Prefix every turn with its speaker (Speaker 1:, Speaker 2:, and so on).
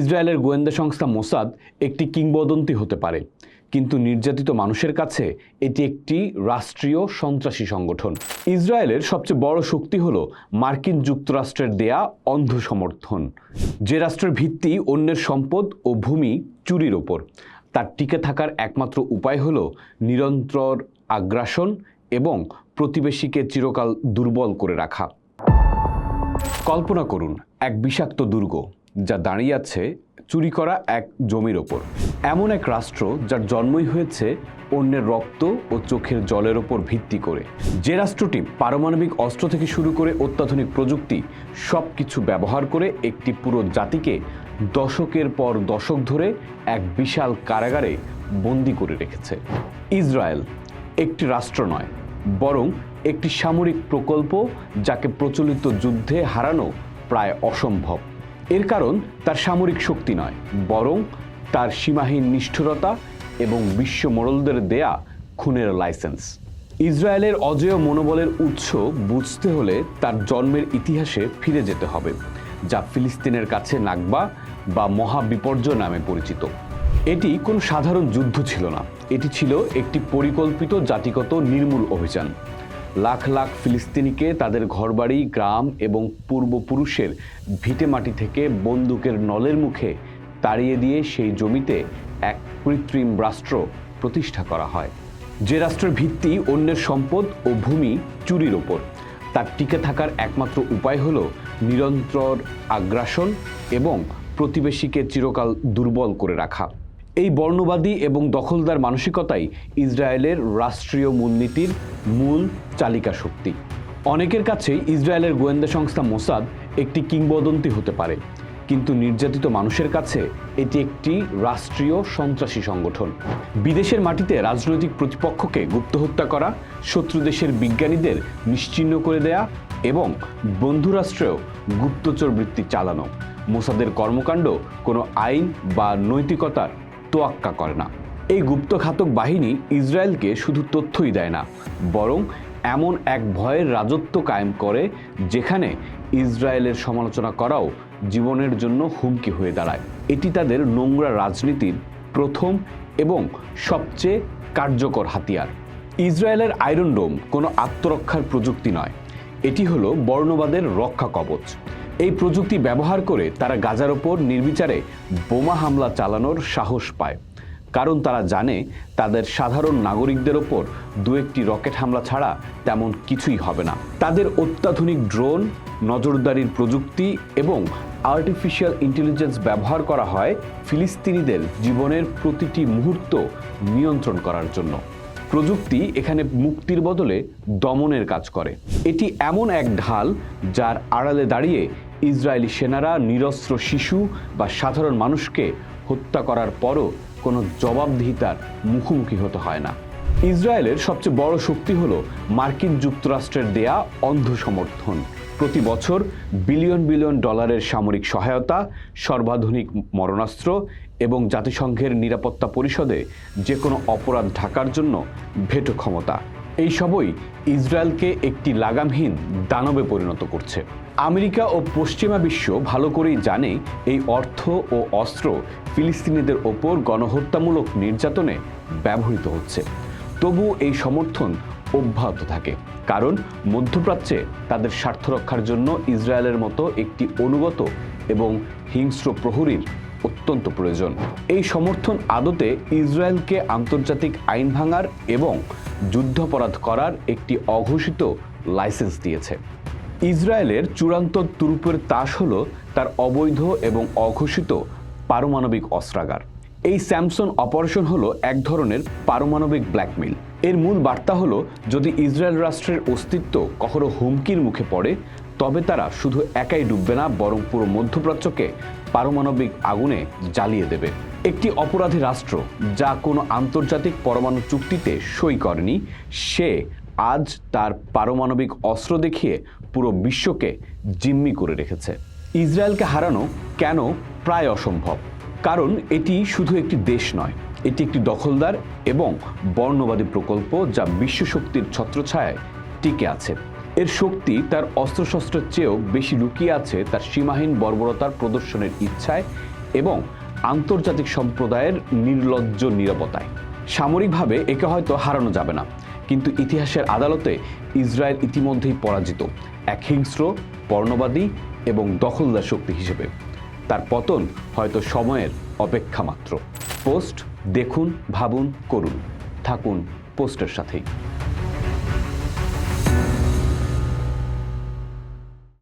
Speaker 1: ইসরায়েলের গোয়েন্দা সংস্থা মোসাদ একটি কিংবদন্তি হতে পারে। কিন্তু নির্যাতিত মানুষের কাছে এটি একটি রাষ্ট্রীয় সন্ত্রাসী সংগঠন। ইসরায়েলের সবচেয়ে বড় শক্তি হল মার্কিন যুক্তরাষ্ট্রের দেয়া অন্ধ সমর্থন যে রাষ্ট্রের ভিত্তি অন্যের সম্পদ ও ভূমি চুরির ওপর। তার টিকে থাকার একমাত্র উপায় হল নিরন্তর আগ্রাসন এবং প্রতিবেশীকে চিরকাল দুর্বল করে রাখা। কল্পনা করুন, এক বিষাক্ত দুর্গ। যা দাঁড়িয়ে আছে চুরি করা এক জমির ওপর। এমন এক রাষ্ট্র যার জন্মই হয়েছে অন্যের রক্ত ও চোখের জলের ওপর ভিত্তি করে। যে রাষ্ট্রটি পারমাণবিক অস্ত্র থেকে শুরু করে অত্যাধুনিক প্রযুক্তি সব কিছু ব্যবহার করে একটি পুরো জাতিকে দশকের পর দশক ধরে এক বিশাল কারাগারে বন্দি করে রেখেছে। ইসরায়েল একটি রাষ্ট্র নয়, বরং একটি সামরিক প্রকল্প যাকে প্রচলিত যুদ্ধে হারানো প্রায় অসম্ভব। এর কারণ তার সামরিক শক্তি নয়, বরং তার সীমাহীন নিষ্ঠুরতা এবং বিশ্ব মোড়লদের দেয়া খুনের লাইসেন্স। ইসরায়েলের অজেয় মনোবলের উৎস বুঝতে হলে তার জন্মের ইতিহাসে ফিরে যেতে হবে, যা ফিলিস্তিনের কাছে নাগবা বা মহাবিপর্যয় নামে পরিচিত। এটি কোনো সাধারণ যুদ্ধ ছিল না, এটি ছিল একটি পরিকল্পিত জাতিগত নির্মূল অভিযান। লাখ লাখ ফিলিস্তিনিকে তাদের ঘরবাড়ি, গ্রাম এবং পূর্বপুরুষের ভিটে মাটি থেকে বন্দুকের নলের মুখে তাড়িয়ে দিয়ে সেই জমিতে এক কৃত্রিম রাষ্ট্র প্রতিষ্ঠা করা হয়। যে রাষ্ট্রের ভিত্তি অন্যের সম্পদ ও ভূমি চুরির ওপর। তার টিকে থাকার একমাত্র উপায় হল নিরন্তর আগ্রাসন এবং প্রতিবেশীকে চিরকাল দুর্বল করে রাখা। এই বর্ণবাদী এবং দখলদার মানসিকতাই ইসরায়েলের রাষ্ট্রীয় মূলনীতির মূল চালিকা শক্তি। অনেকের কাছে ইসরায়েলের গোয়েন্দা সংস্থা মোসাদ একটি কিংবদন্তি হতে পারে, কিন্তু নির্যাতিত মানুষের কাছে এটি একটি রাষ্ট্রীয় সন্ত্রাসী সংগঠন। বিদেশের মাটিতে রাজনৈতিক প্রতিপক্ষকে গুপ্ত হত্যা করা, শত্রু দেশের বিজ্ঞানীদের নিশ্চিহ্ন করে দেয়া এবং বন্ধুরাষ্ট্রেও গুপ্তচর বৃত্তি চালানো। মোসাদের কর্মকাণ্ড কোনো আইন বা নৈতিকতার তোয়াক্কা করে না। এই গুপ্তঘাতক বাহিনী ইসরায়েলকে শুধু তথ্যই দেয় না, বরং এমন এক ভয়ের রাজত্ব কায়েম করে যেখানে ইসরায়েলের সমালোচনা করাও জীবনের জন্য হুমকি হয়ে দাঁড়ায়। এটি তাদের নোংরা রাজনীতির প্রথম এবং সবচেয়ে কার্যকর হাতিয়ার। ইসরায়েলের আয়রন ডোম কোনো আত্মরক্ষার প্রযুক্তি নয়। এটি হলো বর্ণবাদের রক্ষা কবচ। এই প্রযুক্তি ব্যবহার করে তারা গাজার ওপর নির্বিচারে বোমা হামলা চালানোর সাহস পায়। কারণ তারা জানে তাদের সাধারণ নাগরিকদের ওপর দু একটি রকেট হামলা ছাড়া তেমন কিছুই হবে না। তাদের অত্যাধুনিক ড্রোন, নজরদারির প্রযুক্তি এবং আর্টিফিশিয়াল ইন্টেলিজেন্স ব্যবহার করা হয় ফিলিস্তিনিদের জীবনের প্রতিটি মুহূর্ত নিয়ন্ত্রণ করার জন্য। প্রযুক্তি এখানে মুক্তির বদলে দমনের কাজ করে। এটি এমন এক ঢাল যার আড়ালে দাঁড়িয়ে ইসরায়েলি সেনারা নিরস্ত্র শিশু বা সাধারণ মানুষকে হত্যা করার পরও কোনো জবাবদিহিতার মুখোমুখি হতে হয় না। ইসরায়েলের সবচেয়ে বড় শক্তি হল মার্কিন যুক্তরাষ্ট্রের দেয়া অন্ধ সমর্থন প্রতি বছর বিলিয়ন বিলিয়ন ডলারের সামরিক সহায়তা, সর্বাধুনিক মরণাস্ত্র এবং জাতিসংঘের নিরাপত্তা পরিষদে যে কোনো অপরাধ ঢাকার জন্য ভেটো ক্ষমতা এই সবই ইসরায়েলকে একটি লাগামহীন দানবে পরিণত করছে। আমেরিকা ও পশ্চিমা বিশ্ব ভালো করেই জানে এই অর্থ ও অস্ত্র ফিলিস্তিনিদের ওপর গণহত্যামূলক নির্যাতনে ব্যবহৃত হচ্ছে। তবু এই সমর্থন অব্যাহত থাকে, কারণ মধ্যপ্রাচ্যে তাদের স্বার্থ রক্ষার জন্য ইসরায়েলের মতো একটি অনুগত এবং হিংস্র প্রহরীর অত্যন্ত প্রয়োজন। এই সমর্থন আদতে ইসরায়েলকে আন্তর্জাতিক আইন ভাঙার এবং যুদ্ধাপরাধ করার একটি অঘোষিত লাইসেন্স দিয়েছে। ইসরায়েলের চূড়ান্ত তুরুপের তাস হল তার অবৈধ এবং অঘোষিত পারমাণবিক অস্ত্রাগার। এই স্যামসন অপারেশন হলো এক ধরনের পারমাণবিক ব্ল্যাকমেইল। এর মূল বার্তা হলো, যদি ইসরায়েল রাষ্ট্রের অস্তিত্ব কখনো হুমকির মুখে পড়ে তবে তারা শুধু একাই ডুববে না, বরং পুরো মধ্যপ্রাচ্যকে পারমাণবিক আগুনে জ্বালিয়ে দেবে। একটি অপরাধী রাষ্ট্র যা কোনো আন্তর্জাতিক পরমাণু চুক্তিতে সই করেনি, সে আজ তার পারমাণবিক অস্ত্র দেখিয়ে পুরো বিশ্বকে জিম্মি করে রেখেছে। ইসরায়েলকে হারানো কেন প্রায় অসম্ভব। কারণ এটি শুধু একটি দেশ নয়, এটি একটি দখলদার এবং বর্ণবাদী প্রকল্প যা বিশ্বশক্তির ছত্রছায়ায় টিকে আছে। এর শক্তি তার অস্ত্রশস্ত্রের চেয়েও বেশি লুকিয়ে আছে তার সীমাহীন বর্বরতার প্রদর্শনের ইচ্ছায় এবং আন্তর্জাতিক সম্প্রদায়ের নির্লজ্জ নিরাপত্তায় সামরিকভাবে একে হয়তো হারানো যাবে না, কিন্তু ইতিহাসের আদালতে ইসরায়েল ইতিমধ্যেই পরাজিত, এক হিংস্র বর্ণবাদী এবং দখলদার শক্তি হিসেবে। তার পতন হয়তো সময়ের অপেক্ষা মাত্র। পোস্ট দেখুন, ভাবুন, করুন। থাকুন পোস্টের সাথেই।